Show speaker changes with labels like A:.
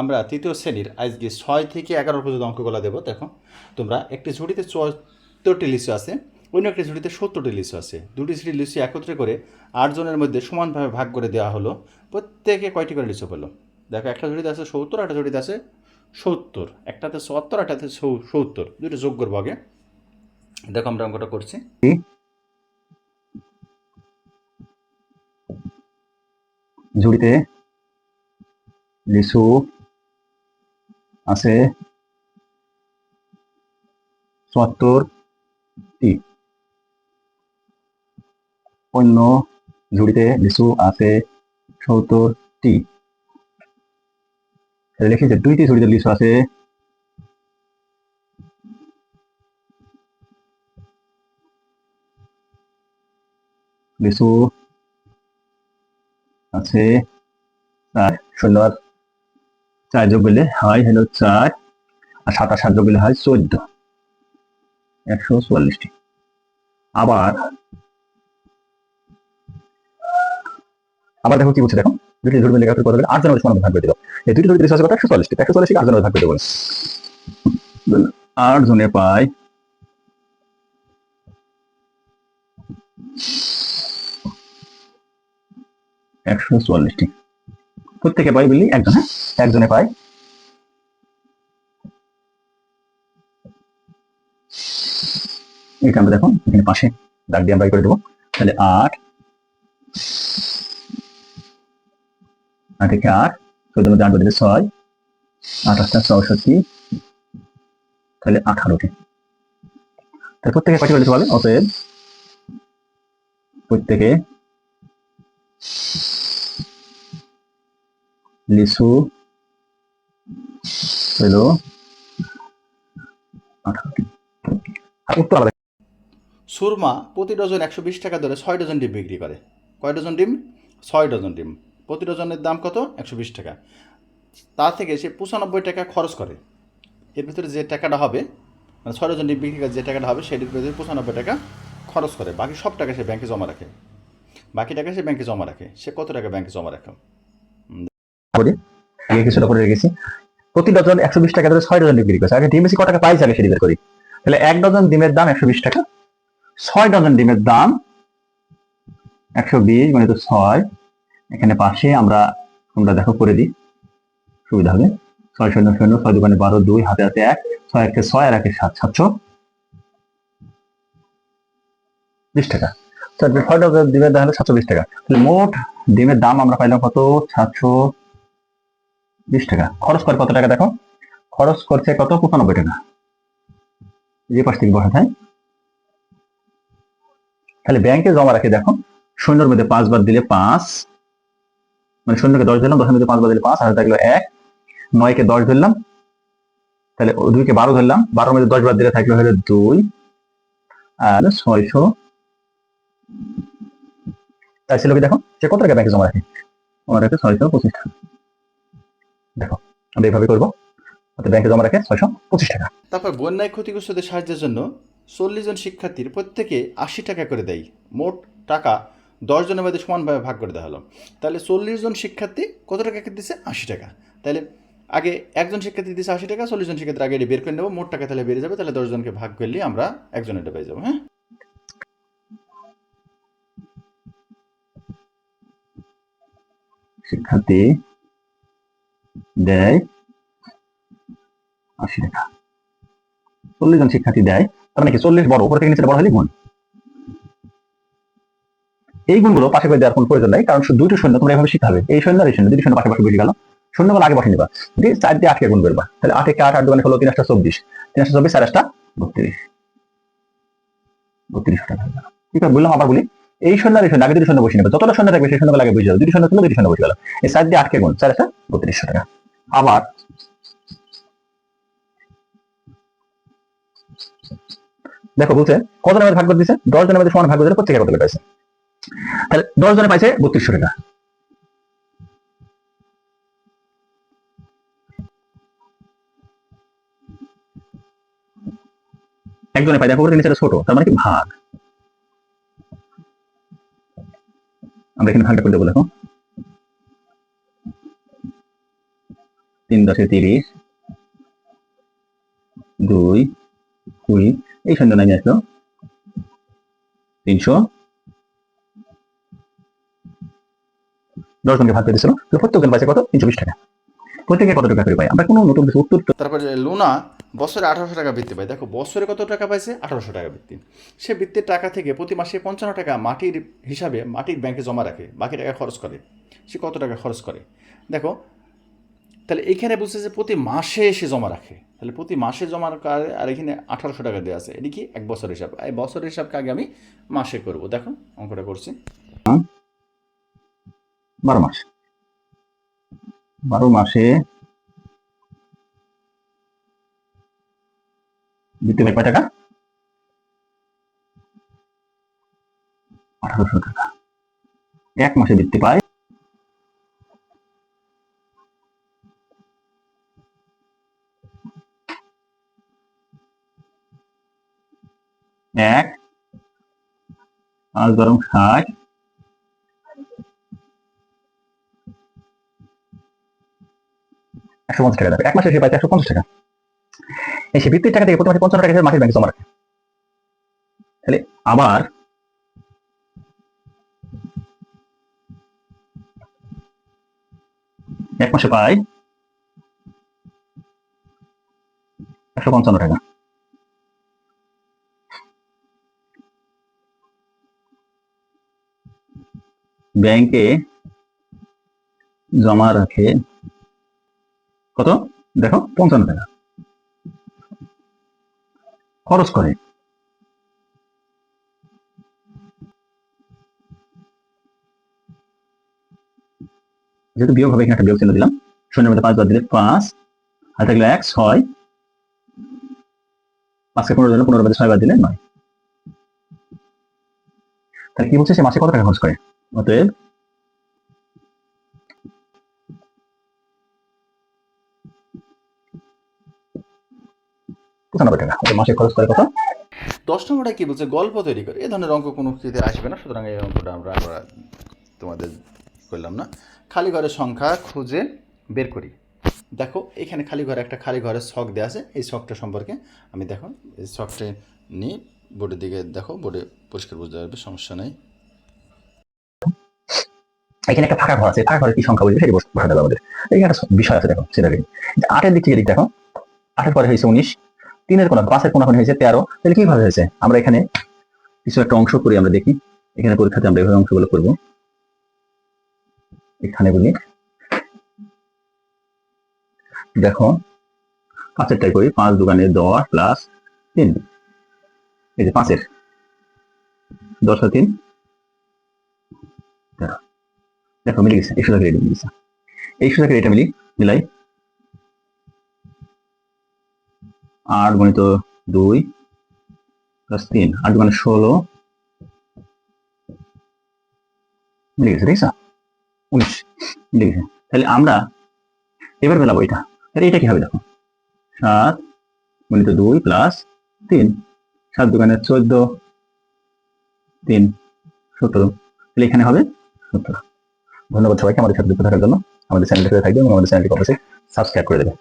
A: আমরা তৃতীয় শ্রেণির আজকে ছয় থেকে এগারো পর্যন্ত অঙ্কগুলো দেবো, দেখো। তোমরা একটি ঝুড়িতে চুয়াত্তরটি লিচু আছে, অন্য একটি ঝুড়িতে সত্তরটি লিচু আছে। দুটি ঝুড়ি লিচু একত্রে করে আটজনের মধ্যে সমানভাবে ভাগ করে দেওয়া হলো। প্রত্যেকে কয়টি করে লিচু পেল? দেখো, একটা ঝুড়িতে আছে সত্তর, একটা ঝুড়িতে আছে সত্তর। একটাতে চুয়াত্তর একটাতে সত্তর। দুটো যোগ্যর ভাগে দেখো, আমরা অঙ্কটা করছি।
B: ঝুড়িতে লিচু আছে চুয়াত্তরটি অন্য ঝুড়িতে লিচু আছে সত্তরটি লিখি যে দুইটি ঝুড়িতে লিচু আছে। লিচু আছে চার শূন্য আর চার যোগ করলে হয় হলো চার, আর সাত আর সাত যোগ করলে হয় চোদ্দ। একশো চুয়াল্লিশটি। আবার আবার দেখো কি বলছে দেখো? দুটি ধরবে লেখা কত আট জনের সমান ভাগ করে দিল। এই দুটি ধরবে কত একশো চুয়াল্লিশটি। একশো চুয়াল্লিশটি আট জনের ভাগ করে দেবো আট জনে পায় একশো চুয়াল্লিশটি। প্রত্যেকে পাই বললি একজন হ্যাঁ? একজনে পাই। এটা আমরা দেখো এখানে পাশে দাগ দিয়ে আমরা করে দেবো? তাহলে আট আট থেকে আট, চোদ্দ মধ্যে আট বদলে ছয়, আট আটটা চৌষট্টি, তাহলে আঠারোটি। তাহলে প্রত্যেকে কয়টি বলতে পারবে অতএব প্রত্যেকে উত্তর আলাদা
A: সুরমা প্রতি ডজন একশো বিশ টাকা ধরে ছয় ডজন ডিম বিক্রি করে। কয় ডজন ডিম? ছয় ডজন ডিম। প্রতি ডজনের দাম কত? একশো বিশ টাকা। তা থেকে সে পঁচানব্বই টাকা খরচ করে। এর ভিতরে যে টাকাটা হবে মানে ছয় ডজন ডিম বিক্রি করে যে টাকাটা হবে, সেটির ভিতরে পঁচানব্বই টাকা খরচ করে। বাকি সব টাকা সে ব্যাংকে জমা রাখে। বাকি টাকা সে ব্যাংকে জমা রাখে। সে কত টাকা ব্যাংকে জমা রাখে?
B: করি কিছুটা করে রেখেছি। প্রতি ডজন একশো বিশ টাকা ধরে ছয় ডজন বিক্রি করছে। আগে ডিম বেশি ক টাকা পাইছে আগে সেটি বের করি। তাহলে এক ডজন ডিমের দাম একশো বিশ টাকা। ছয় ডজন ডিমের দাম একশো বিশ মানে তো ছয়। এখানে পাশে আমরা তোমরা দেখো করে দিই। সুবিধা হবে। ছয় শূন্য শূন্য, ছয় দোকানে বারো দুই, হাতে হাতে এক। ছয় একে ছয় আর একে সাত, সাতশো বিশ টাকা। ছয় ডজন ডিমের দাম হলো সাতশো বিশ টাকা। তাহলে মোট ডিমের দাম আমরা পাইলাম কত? সাতশো বিশ টাকা। খরচ করে কত টাকা দেখো? খরচ করছে কত? পঁচানব্বই টাকা। যে পাশ থেকে বসা যায় তাহলে ব্যাংকে জমা রাখে দেখো। শূন্যর মধ্যে পাঁচ বার দিলে পাঁচ। মানে শূন্যকে দশ দিলাম দশের মধ্যে পাঁচ বার দিলে পাঁচ, আর থাকল এক। নয়কে দশ ধরলাম। তাহলে দুইকে বারো ধরলাম। বারোর মধ্যে দশ বার দিলে থাকল হলো দুই। আর ছয়শো। তাই ছিল কি দেখো? সে কত টাকা ব্যাংকে জমা রাখে? জমা রাখে ছয়শো পঁচিশ টাকা। দেখো আমরা এইভাবে করব। অর্থাৎ ব্যাংকে জমা রাখে ছয়শো পঁচিশ টাকা।
A: তারপর বন্যায় ক্ষতিগ্রস্তদের সাহায্যের জন্য চল্লিশ জন শিক্ষার্থীর প্রত্যেকে আশি টাকা করে দেয়। মোট টাকা দশ জনের মধ্যে সমানভাবে ভাগ করে দেওয়া হলো। তাহলে চল্লিশ জন শিক্ষার্থী কত টাকা দিচ্ছে আশি টাকা। তাহলে আগে একজন শিক্ষার্থী দিচ্ছে আশি টাকা চল্লিশ জন শিক্ষার্থী আগে বের করে নেব। মোট টাকা তাহলে বেড়ে যাবে তাহলে দশজনকে ভাগ করলে আমরা একজনের এটা পেয়ে যাব হ্যাঁ?
B: শিক্ষার্থী দেয়। আশি টাকা। চল্লিশ জন শিক্ষার্থী দেয়। তার মানে কি? চল্লিশ বড়। উপর থেকে নিচে বড় হলে গুণ এই গুণগুলো পাশে করে দেওয়ার কোনো প্রয়োজন নাই, কারণ তোমরা এভাবে এই শূন্য আর এই শূন্য দুটি শূন্য পাশাপাশি বসে গেল। গুলো আগে বসে নিবা। চার দিয়ে আটকে গুণ করবা। তাহলে আট আট আট দোকানে হলো তিন আটটা চব্বিশ। তিন আটটা চব্বিশ, চার আটটা বত্রিশ। বত্রিশ টাকা গেল। ঠিক বললাম আবার বলি? এই শূন্য আর এই আগে দুটি শূন্য বসে নেবে। যতটা শূন্য থাকবে সেই শূন্য বুঝে যাবে দুটি শূন্য ছিল দুটি শূন্য বসে গেল। এই চার দিয়ে আটকে গুণ। চার একটা বত্রিশশো টাকা। আবার দেখো বলছে কত জনের ভাগ করে দিচ্ছে দশ জনের মধ্যে সমান ভাগ করে প্রত্যেকে কত পাইছে। তাহলে দশ জনে পাইছে বত্রিশশো টাকা। একজনে পাই দেখো নিচে ছোট, তার মানে কি ভাগ? আমরা এখানে ভাগটা করে দেবো, দেখো। তিন দশে তিরিশ। দুই, কুড়ি। এই সন্ধ্যা নামে আসলো। তিনশো। দশ জনকে ভাগ তো প্রত্যেকজন পাইছে কত? তিনশো বিশ টাকা। প্রত্যেকে কত টাকা করে পাই আমরা কোনো নতুন উত্তর
A: তারপরে লুনা, বছরে আঠারোশো টাকা বৃত্তি পায়। দেখো, বছরে কত টাকা পাইছে? আঠারোশো টাকা বৃত্তি। সে বৃত্তির টাকা থেকে প্রতি মাসে পঞ্চান্ন টাকা মাটির হিসাবে মাটির ব্যাংকে জমা রাখে। বাকি টাকা খরচ করে। সে কত টাকা খরচ করে? দেখো তাহলে এইখানে বুঝছে যে প্রতি মাসে সে জমা রাখে। তাহলে প্রতি মাসে জমা করে আর এখানে আঠারোশো টাকা দেওয়া আছে। এটি কি? এক বছর হিসাব। এই বছরের হিসাবকে আগে আমি মাসে করব। দেখো অঙ্কটা করছি।
B: বারো মাস। বারো মাসে বৃত্তি পাই কয় টাকা? আঠারোশো টাকা। এক মাসে বৃত্তি পায় এক, পাঁচ গরম ষাট। একশো পঞ্চাশ টাকা এক মাসে সে পাইছে একশো পঞ্চাশ টাকা। এই সে বৃত্তির টাকা থেকে প্রতি মাসে পঞ্চান্ন টাকা মাটির ব্যাংকে জমা রাখে। তাহলে আবার এক মাসে পাই একশো পঞ্চান্ন টাকা। ব্যাংকে জমা রাখে কত? দেখো, পঞ্চান্ন টাকা। খরচ করে। যেহেতু বিয়োগ হবে, এখানে একটা বিয়োগ দিলাম। শূন্যের মধ্যে পাঁচ বাদ দিলে পাঁচ। আর থাকলে এক, ছয়। পাঁচকে পনেরো দিলে পনেরো মধ্যে ছয় বাদ দিলে নয়। তাহলে কি বলছে? সে মাসে কত টাকা খরচ করে? অতএব
A: দশ নম্বরটা কি বলছে? গল্প তৈরি করে। এই ধরনের অঙ্ক কোনো কিছুতে আসবে না। সুতরাং এই অঙ্কটা আমরা আমরা তোমাদের করলাম না। খালি ঘরের সংখ্যা খুঁজে বের করি। দেখো, এখানে খালি ঘরে একটা খালি ঘরের ছক দেওয়া আছে। এই ছকটা সম্পর্কে আমি দেখো, এই ছকটা নিয়ে বোর্ডের দিকে দেখো, বোর্ডে পরিষ্কার বুঝতে পারবে সমস্যা নেই।
B: এখানে একটা ফাঁকা ঘর আছে, ফাঁকা ঘরে কি সংখ্যা বলবে সেটি বস- বসাতে হবে আমাদের। এখানে একটা বিষয় আছে দেখো সেটাকে যে আটের দিক থেকে দেখো, আটের পরে হয়েছে উনিশ, তিনের কোন পাঁচের কোন হয়েছে তেরো, তাহলে কীভাবে হয়েছে? আমরা এখানে কিছু একটা অংশ করি, আমরা দেখি। এখানে পরীক্ষাতে আমরা এভাবে অংশগুলো করব। এখানে বলি। দেখো পাঁচের টাই করি, পাঁচ দোকানে দশ প্লাস তিন। এই যে পাঁচের। দশ আর তিন। তেরো। দেখো, মিলে গেছে। একশো টাকা রেডি মিলে গেছে একশো টাকা এটা মিলি মিলাই আট গণিত দুই প্লাস তিন, আট মানে ষোলো। মিলে গেছে, ঠিক আছে? উনিশ। মিলে গেছে। তাহলে আমরা এবার মেলাবো এটা। তাহলে এটা কি হবে দেখো? সাত গণিত দুই প্লাস তিন। সাত দোকানে চোদ্দ, তিন সতেরো তাহলে এখানে হবে সতেরো ধন্যবাদ সবাইকে। আমাদের সাথে যুক্ত থাকার জন্য আমাদের চ্যানেলটিতে থাকবে এবং আমাদের চ্যানেলটি অবশ্যই সাবস্ক্রাইব করে দেবে